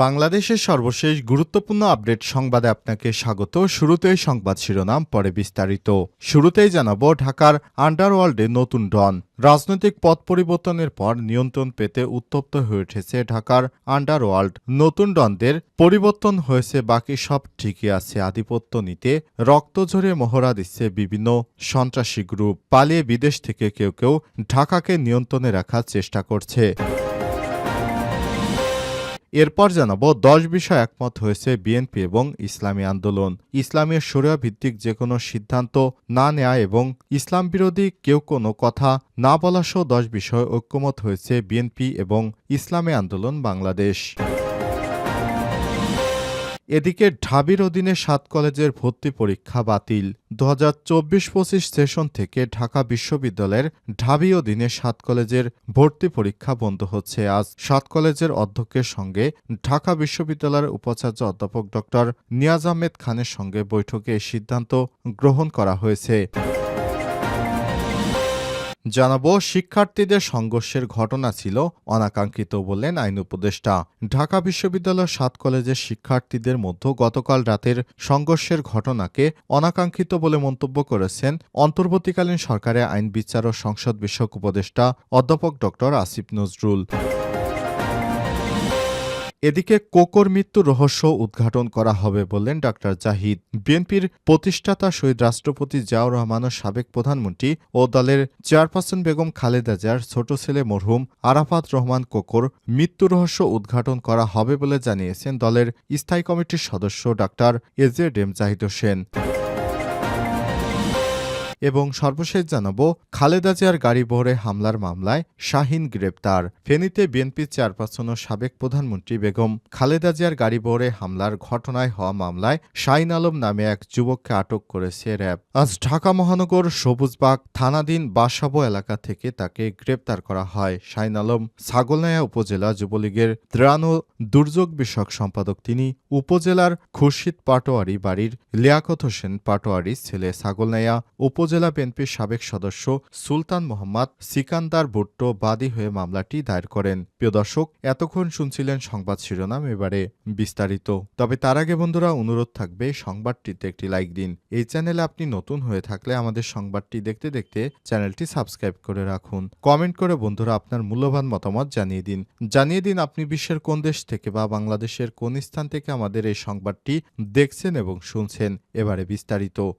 বাংলাদেশের সর্বশেষ গুরুত্বপূর্ণ আপডেট সংবাদে আপনাকে স্বাগত। শুরুতেই সংবাদ শিরোনাম, পরে বিস্তারিত। শুরুতেই জানাব ঢাকার আন্ডারওয়ার্ল্ডে নতুন ডন। রাজনৈতিক পথ পরিবর্তনের পর নিয়ন্ত্রণ পেতে উত্তপ্ত হয়ে উঠেছে ঢাকার আন্ডারওয়ার্ল্ড। নতুন ডনদের পরিবর্তন হয়েছে, বাকি সব ঠিকই আছে। আধিপত্য নিতে রক্ত ঝরে মহড়া দিচ্ছে বিভিন্ন সন্ত্রাসী গ্রুপ। পালিয়ে বিদেশ থেকে কেউ কেউ ঢাকাকে নিয়ন্ত্রণে রাখার চেষ্টা করছে। এরপর জানাব দশ বিষয় একমত হয়েছে বিএনপি এবং ইসলামী আন্দোলন। ইসলামের শরিয়া ভিত্তিক যে কোনো সিদ্ধান্ত না নেয়া এবং ইসলাম বিরোধী কেউ কোনো কথা না বলা সহ দশ বিষয় ঐক্যমত হয়েছে বিএনপি এবং ইসলামী আন্দোলন বাংলাদেশ। এদিকে ঢাবির অধীনে সাত কলেজের ভর্তি পরীক্ষা বাতিল। দু হাজার চব্বিশ পঁচিশ সেশন থেকে ঢাকা বিশ্ববিদ্যালয়ের ঢাবি অধীনে সাত কলেজের ভর্তি পরীক্ষা বন্ধ হচ্ছে। আজ সাত কলেজের অধ্যক্ষের সঙ্গে ঢাকা বিশ্ববিদ্যালয়ের উপাচার্য অধ্যাপক ড নিয়াজ আহমেদ খানের সঙ্গে বৈঠকে সিদ্ধান্ত গ্রহণ করা হয়েছে। জানাব, শিক্ষার্থীদের সংঘর্ষের ঘটনা ছিল, অনাকাঙ্ক্ষিত বললেন আইন উপদেষ্টা। ঢাকা বিশ্ববিদ্যালয়ের সাত কলেজের শিক্ষার্থীদের মধ্যে গতকাল রাতের সংঘর্ষের ঘটনাকে অনাকাঙ্ক্ষিত বলে মন্তব্য করেছেন অন্তর্বর্তীকালীন সরকারের আইন বিচার ও সংসদ বিষয়ক উপদেষ্টা অধ্যাপক ড আসিফ নজরুল। এদিকে কোকোর মৃত্যুর রহস্য উদ্ঘাটন করা হবে বললেন ডাক্তার জাহিদ। বিএনপির প্রতিষ্ঠাতা শহীদ রাষ্ট্রপতি জিয়াউর রহমান সাবেক প্রধানমন্ত্রী ও দলের চেয়ারপারসন বেগম খালেদা জিয়ার ছোট ছেলে মরহুম আরাফাত রহমান কোকোর মৃত্যু রহস্য উদ্ঘাটন করা হবে বলে জানিয়েছেন দলের স্থায়ী কমিটির সদস্য doctor A Z M Zahid Hossain. এবং সর্বশেষ জানাব, খালেদা জিয়ার গাড়ি বহরে হামলার মামলায় শাহিন গ্রেপ্তার। ফেনীতে বিএনপি চেয়ারপারসন ও সাবেক প্রধানমন্ত্রী বেগম খালেদা জিয়ার গাড়ি বহরে হামলার ঘটনায় হওয়া মামলায় শাহিন আলম নামে এক যুবককে আটক করেছে র্যাব। আজ ঢাকা মহানগর সবুজবাগ থানাধীন বাসাবো এলাকা থেকে তাকে গ্রেপ্তার করা হয়। শাহিন আলম ছাগলনাইয়া উপজেলা যুবলীগের ত্রাণ ও দুর্যোগ বিষয়ক সম্পাদক। তিনি উপজেলার খুরশিদ পাটোয়ারি বাড়ির লিয়াকত হোসেন পাটোয়ারির ছেলে ছাগলনাইয়া উপজেলা বিএনপির সাবেক সদস্য সুলতান মোহাম্মদ সিকান্দার ভুট্টো বাদী হয়ে মামলাটি দায়ের করেন। প্রিয় দর্শক, এতক্ষণ শুনছিলেন সংবাদ শিরোনাম, এবারে বিস্তারিত। তবে তার আগে বন্ধুরা, অনুরোধ থাকবে সংবাদটিতে একটি লাইক দিন। এই চ্যানেলে আপনি নতুন হয়ে থাকলে আমাদের সংবাদটি দেখতে দেখতে চ্যানেলটি সাবস্ক্রাইব করে রাখুন। কমেন্ট করে বন্ধুরা আপনার মূল্যবান মতামত জানিয়ে দিন। জানিয়ে দিন আপনি বিশ্বের কোন দেশ থেকে বা বাংলাদেশের কোন স্থান থেকে আমাদের এই সংবাদটি দেখছেন এবং শুনছেন। এবারে বিস্তারিত।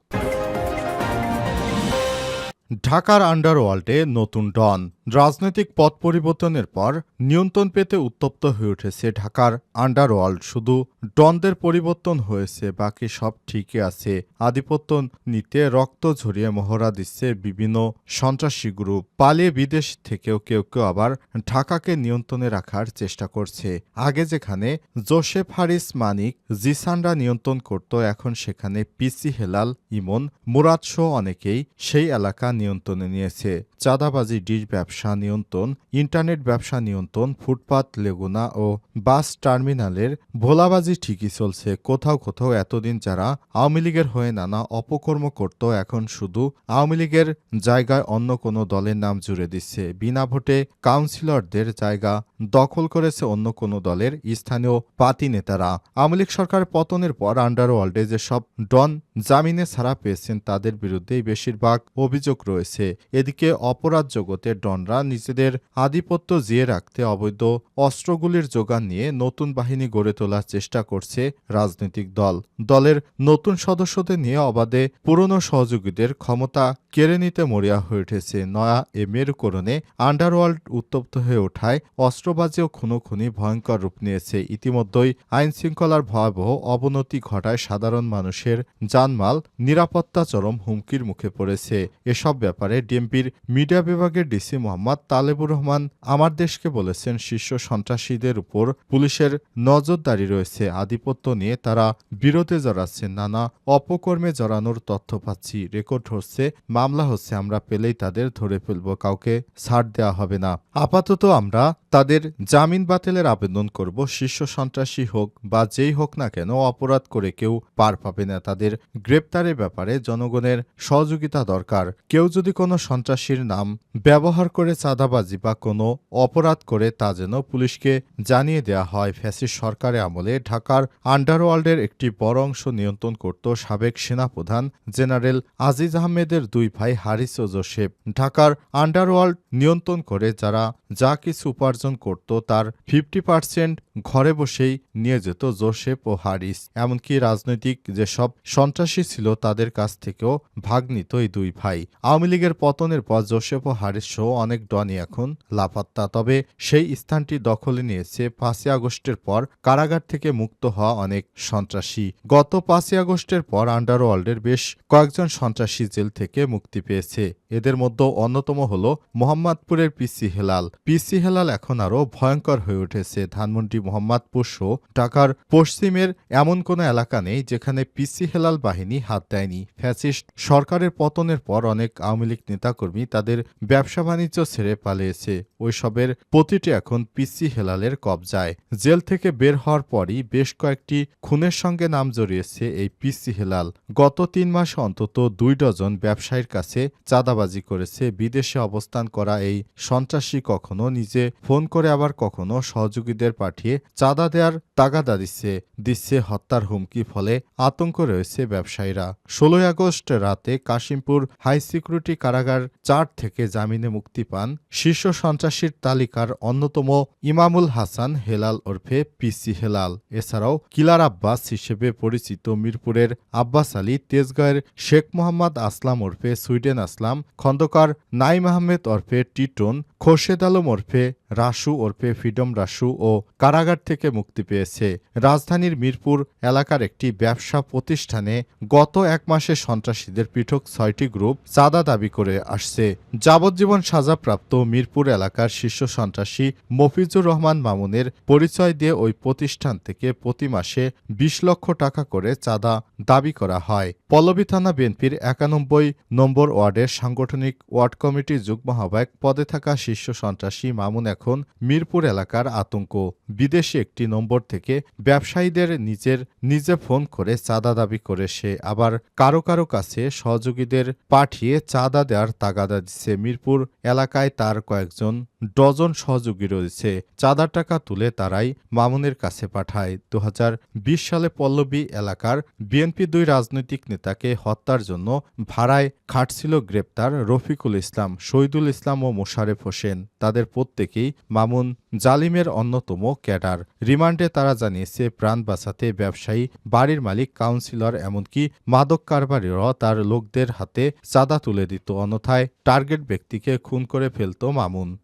ঢাকার আন্ডারওয়ার্ল্ডে নতুন ডন। রাজনৈতিক পথ পরিবর্তনের পর নিয়ন্ত্রণ পেতে উত্তপ্ত হয়ে উঠেছে ঢাকার আন্ডারওয়ার্ল্ড। শুধু ডনদের পরিবর্তন হয়েছে, বাকি সব ঠিকই আছে। আধিপত্য নিতে রক্ত ঝরিয়ে মহড়া দিচ্ছে বিভিন্ন সন্ত্রাসী গ্রুপ। পালিয়ে বিদেশ থেকেও কেউ কেউ আবার ঢাকাকে নিয়ন্ত্রণে রাখার চেষ্টা করছে। আগে যেখানে জোসেফ হারিস মানিক জিসানরা নিয়ন্ত্রণ করত, এখন সেখানে পিসি হেলাল ইমন, মুরাদ সহ অনেকেই সেই এলাকা নিয়ন্ত্রণে নিয়েছে। চাঁদাবাজি ডিশ ব্যবসা নিয়ন্ত্রণ, ইন্টারনেট ব্যবসা নিয়ন্ত্রণ, ফুটপাত, লেগুনা ও বাস টার্মিনালের ভোলাবাজি ঠিকই চলছে। কোথাও কোথাও এতদিন যারা আওয়ামী লীগের হয়ে নানা অপকর্ম করত, এখন শুধু আওয়ামী লীগের জায়গায় অন্য কোনো দলের নাম জুড়ে দিচ্ছে। বিনা ভোটে কাউন্সিলরদের জায়গা দখল করেছে অন্য কোনো দলের স্থানীয় পাতি নেতারা। আওয়ামী লীগ সরকার পতনের পর আন্ডারওয়ার্ল্ডে যেসব ডন জামিনে ছাড়া পেয়েছেন, তাদের বিরুদ্ধেই বেশিরভাগ অভিযোগ রয়েছে। এদিকে অপরাধ জগতে ডনরা নিজেদের আধিপত্য জিয়ে রাখতে অবৈধ অস্ত্রগুলির যোগান নিয়ে নতুন বাহিনী গড়ে তোলার চেষ্টা করছে রাজনৈতিক দল। দলের নতুন সদস্যদের নিয়ে অবাধে পুরনো সহযোগীদের ক্ষমতা কেড়ে নিতে মরিয়া হয়ে উঠেছে নয়া এ মেরুকরণে আন্ডারওয়ার্ল্ড উত্তপ্ত হয়ে ওঠায় অস্ত্রবাজি ও খুনোখুনি ভয়ঙ্কর রূপ নিয়েছে। ইতিমধ্যেই আইন শৃঙ্খলার ভয়াবহ অবনতি ঘটায় সাধারণ মানুষের জানমাল, নিরাপত্তা চরম হুমকির মুখে পড়েছে। এসব ব্যাপারে ডিএমপির মিডিয়া বিভাগের ডিসি মোহাম্মদ তালেবুর রহমান আমার দেশকে বলেছেন, শীর্ষ সন্ত্রাসীদের উপর পুলিশের নজরদারি রয়েছে। আধিপত্য নিয়ে তারা বিরোধে জড়াচ্ছে, নানা অপকর্মে জড়ানোর তথ্য পাচ্ছি। রেকর্ড হচ্ছে, মামলা হচ্ছে, আমরা পেলেই তাদের ধরে ফেলব, কাউকে ছাড় দেওয়া হবে না। আপাতত আমরা তাদের জামিন বাতিলের আবেদন করব, শীর্ষ সন্ত্রাসী হোক বা যেই হোক না কেন অপরাধ করে কেউ পার পাবে না। তাদের গ্রেপ্তারের ব্যাপারে জনগণের সহযোগিতা দরকার। কেউ যদি কোনো সন্ত্রাসীর নাম ব্যবহার করে চাঁদাবাজি বা কোনো অপরাধ করে, তা যেন পুলিশকে জানিয়ে দেওয়া হয়। ফ্যাসিস্ট সরকারের আমলে ঢাকার আন্ডারওয়ার্ল্ডের একটি বড় অংশ নিয়ন্ত্রণ করত সাবেক সেনাপ্রধান জেনারেল আজিজ আহমেদের দুই ভাই হারিস ও জোসেফ। ঢাকার আন্ডারওয়ার্ল্ড নিয়ন্ত্রণ করে যারা যা কিছু উপার্জন করত তার ফিফটি পার্সেন্ট ঘরে বসেই নিয়ে যেত জোসেফ ও হারিস। এমনকি রাজনৈতিক যেসব সন্ত্রাসী ছিল তাদের কাছ থেকেও ভাগ নিত এই দুই ভাই। আওয়ামী লীগের পতনের পর জোসেফ ও হারিস সহ অনেক ডনি এখন লাপাত্তা। তবে সেই স্থানটি দখলে নিয়েছে পাঁচই আগস্টের পর কারাগার থেকে মুক্ত হওয়া অনেক সন্ত্রাসী। গত পাঁচই আগস্টের পর আন্ডারওয়ার্ল্ডের বেশ কয়েকজন সন্ত্রাসী জেল থেকে মুক্তি পেয়েছে। এদের মধ্যে অন্যতম হল মোহাম্মদপুরের পিসি হেলাল। পিসি হেলাল এখন আরও ভয়ঙ্কর হয়ে উঠেছে ধানমন্ডি মোহাম্মদপুর সহ ঢাকার পশ্চিমের এমন কোনো এলাকা নেই যেখানে পিসি হেলাল বাহিনী হাত দেয়নি। ফ্যাসিস্ট সরকারের পতনের পর অনেক আওয়ামী লীগ নেতাকর্মী তাদের ব্যবসা বাণিজ্য ছেড়ে পালিয়েছে। ওইসবের প্রতিটি এখন পিসি হেলালের কবজায়। জেল থেকে বের হওয়ার পরই বেশ কয়েকটি খুনের সঙ্গে নাম জড়িয়েছে এই পিসি হেলাল। গত তিন মাস অন্তত দুই ডজন ব্যবসায়ীর কাছে চাঁদাবাজি করেছে। বিদেশে অবস্থান করা এই সন্ত্রাসী কখনো নিজে ফোন করে আবার কখনো সহযোগীদের পাঠিয়ে চাঁদা দেওয়ার তাগাদা দিচ্ছে দিচ্ছে হত্যার হুমকি, ফলে আতঙ্ক রয়েছে ব্যবসায়ীরা। ষোলোই আগস্ট রাতে কাশিমপুর হাই সিকিউরিটি কারাগার চার থেকে জামিনে মুক্তি পান শীর্ষ সন্ত্রাসীর তালিকার অন্যতম ইমামুল হাসান হেলাল ওরফে পিসি হেলাল। এছাড়াও কিলার আব্বাস হিসেবে পরিচিত মিরপুরের আব্বাস আলী তেজগাঁয়ের শেখ মোহাম্মদ আসলাম ওরফে সুইডেন আসলাম, খন্দকার নাইম আহমেদ ওরফে টিটন, খোরশেদ আলম ওরফে রাসু ওরফে ফ্রিডম রাসু ও কারাগার থেকে মুক্তি পেয়েছে। রাজধানীর মিরপুর এলাকার একটি ব্যবসা প্রতিষ্ঠানে গত এক মাসে সন্ত্রাসীদের পৃথক ছয়টি গ্রুপ চাঁদা দাবি করে আসছে। যাবজ্জীবন সাজাপ্রাপ্ত মিরপুর এলাকার শীর্ষ সন্ত্রাসী মফিজুর রহমান মামুনের পরিচয় দিয়ে ওই প্রতিষ্ঠান থেকে প্রতি মাসে বিশ লক্ষ টাকা করে চাঁদা দাবি করা হয়। পল্লবী থানা বিএনপির একানব্বই নম্বর ওয়ার্ডের সাংগঠনিক ওয়ার্ড কমিটির যুগ্ম আহ্বায়ক পদে থাকা শীর্ষ সন্ত্রাসী মামুন এখন মিরপুর এলাকার আতঙ্ক। বিদেশি একটি নম্বর থেকে ব্যবসায়ীদের নিজের, নিজে ফোন করে চাঁদা দাবি করে সে। আবার কারও কারও কাছে সহযোগীদের পাঠিয়ে চাঁদা দেওয়ার তাগাদা দিচ্ছে মিরপুর এলাকায় তার কয়েকজন। ডজন সহযোগী রয়েছে। চাঁদার টাকা তুলে তারাই মামুনের কাছে পাঠায়। দু হাজার বিশ সালে পল্লবী এলাকার বিএনপি দুই রাজনৈতিক নেতাকে হত্যার জন্য ভাড়ায় খাটছিল গ্রেপ্তার রফিকুল ইসলাম, শহীদুল ইসলাম ও মোশারেফ হোসেন। তাদের প্রত্যেকেই মামুন জালিমের অন্যতম ক্যাডার। রিমান্ডে তারা জানিয়েছে, প্রাণ বাঁচাতে ব্যবসায়ী, বাড়ির মালিক, কাউন্সিলর, এমনকি মাদক কারবারিরাও তার লোকদের হাতে চাঁদা তুলে দিত। অন্যথায় টার্গেট ব্যক্তিকে খুন করে ফেলত মামুন।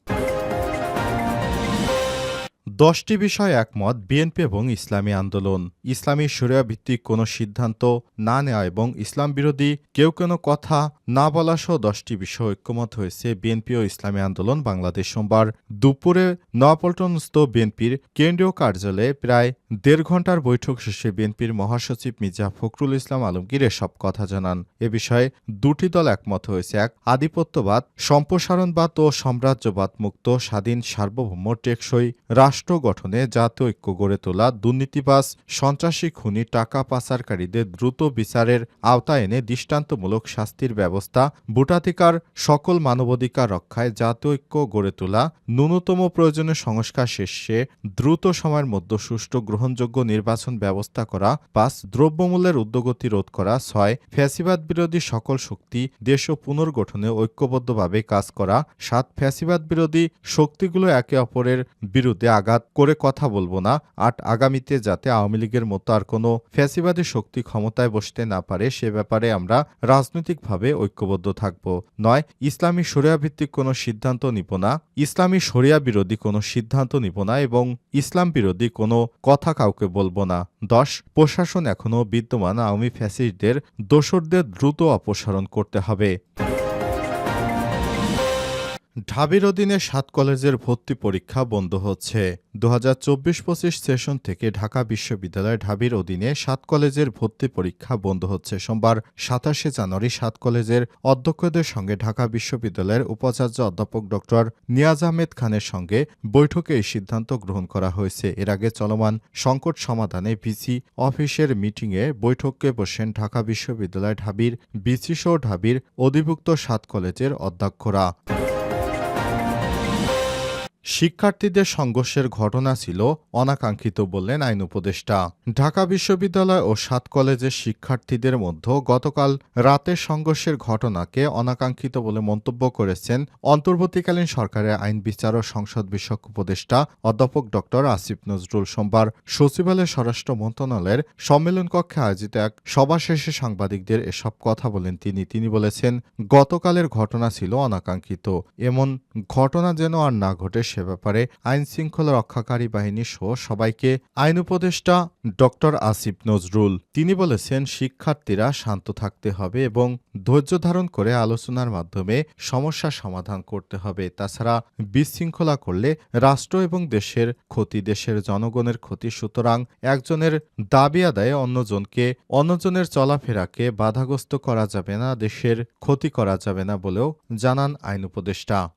দশটি বিষয় একমত, বিএনপি এবং ইসলামী আন্দোলন। ইসলামী শরিয়া ভিত্তিক কোনো সিদ্ধান্ত না নেওয়া এবং ইসলাম বিরোধী কেউ কোনো কথা না বলা সহ দশটি বিষয় ঐক্যমত হয়েছে বিএনপি ও ইসলামী আন্দোলন বাংলাদেশ সোমবার দুপুরে নয়াপল্টনস্থ বিএনপির কেন্দ্রীয় কার্যালয়ে প্রায় দেড় ঘণ্টার বৈঠক শেষে বিএনপির মহাসচিব মির্জা ফখরুল ইসলাম আলমগীর এসব কথা জানান। এ বিষয়ে দুটি দল একমত হয়েছে। এক, আধিপত্যবাদ, সম্প্রসারণবাদ ও সাম্রাজ্যবাদ মুক্ত, স্বাধীন, সার্বভৌম, টেকসই রাষ্ট্র গঠনে জাতীয় ঐক্য গড়ে তোলা দুর্নীতিবাস সন্ত্রাসী খুনি, টাকা পাচারকারীদের দ্রুত বিচারের আওতায় এনে দৃষ্টান্তমূলক শাস্তির ব্যবস্থা, ভোটাধিকার, সকল মানবাধিকার রক্ষায় জাতীয় ঐক্য গড়ে তোলা, ন্যূনতম প্রয়োজনীয় সংস্কার শেষে দ্রুত সময়ের মধ্যে সুষ্ঠু গ্রহণযোগ্য নির্বাচন ব্যবস্থা করা, পাঁচ, দ্রব্যমূল্যের উদ্যোগতি রোধ করা, ছয় ফ্যাসিবাদ বিরোধী সকল শক্তি, দেশ ও পুনর্গঠনে ঐক্যবদ্ধভাবে কাজ করা, সাত ফ্যাসিবাদ বিরোধী শক্তিগুলো একে অপরের বিরুদ্ধে আঘাত করে কথা বলব না, আট, আগামীতে যাতে আওয়ামী লীগের মতো আর কোনো ফ্যাসিবাদী শক্তি ক্ষমতায় বসতে না পারে, সে ব্যাপারে আমরা রাজনৈতিকভাবে ঐক্যবদ্ধ থাকব। নয়, ইসলামী শরিয়া ভিত্তিক কোনো সিদ্ধান্ত নিব না, ইসলামী শরিয়া বিরোধী কোনো সিদ্ধান্ত নিব না এবং ইসলাম বিরোধী কোনো কথা কাউকে বলব না। দশ প্রশাসন এখনও বিদ্যমান আওয়ামী ফ্যাসিস্টদের দোসরদের দ্রুত অপসারণ করতে হবে। ঢাবির অধীনে সাত কলেজের ভর্তি পরীক্ষা বন্ধ হচ্ছে। দু হাজার চব্বিশ পঁচিশ সেশন থেকে ঢাকা বিশ্ববিদ্যালয় ঢাবির অধীনে সাত কলেজের ভর্তি পরীক্ষা বন্ধ হচ্ছে। সোমবার সাতাশে জানুয়ারি সাত কলেজের অধ্যক্ষদের সঙ্গে ঢাকা বিশ্ববিদ্যালয়ের উপাচার্য অধ্যাপক ডক্টর নিয়াজ আহমেদ খানের সঙ্গে বৈঠকে এই সিদ্ধান্ত গ্রহণ করা হয়েছে। এর আগে চলমান সংকট সমাধানে ভিসি অফিসের মিটিংয়ে বৈঠকে বসেন ঢাকা বিশ্ববিদ্যালয় ঢাবির বিসি সহ ঢাবির অধিভুক্ত সাত কলেজের অধ্যক্ষরা। শিক্ষার্থীদের সংঘর্ষের ঘটনা ছিল অনাকাঙ্ক্ষিত বললেন আইন উপদেষ্টা। ঢাকা বিশ্ববিদ্যালয় ও সাত কলেজের শিক্ষার্থীদের মধ্যে গতকাল রাতের সংঘর্ষের ঘটনাকে অনাকাঙ্ক্ষিত বলে মন্তব্য করেছেন অন্তর্বর্তীকালীন সরকারের আইন বিচার ও সংসদ বিষয়ক উপদেষ্টা অধ্যাপক ড আসিফ নজরুল সোমবার সচিবালয় স্বরাষ্ট্র মন্ত্রণালয়ের সম্মেলন কক্ষে আয়োজিত এক সভা শেষে সাংবাদিকদের এসব কথা বলেন তিনি। তিনি বলেছেন, গতকালের ঘটনা ছিল অনাকাঙ্ক্ষিত। এমন ঘটনা যেন আর না ঘটে সে ব্যাপারে আইন শৃঙ্খলা রক্ষাকারী বাহিনী সহ সবাইকে আইন উপদেষ্টা ডক্টর আসিফ নজরুল। তিনি বলেছেন, শিক্ষার্থীরা শান্ত থাকতে হবে এবং ধৈর্য ধারণ করে আলোচনার মাধ্যমে সমস্যা সমাধান করতে হবে। তাছাড়া বিশৃঙ্খলা করলে রাষ্ট্র এবং দেশের ক্ষতি, দেশের জনগণের ক্ষতি, সুতরাং একজনের দাবি আদায়ে অন্যজনকে, অন্যজনের চলাফেরাকে বাধাগ্রস্ত করা যাবে না, দেশের ক্ষতি করা যাবে না বলেও জানান আইন উপদেষ্টা।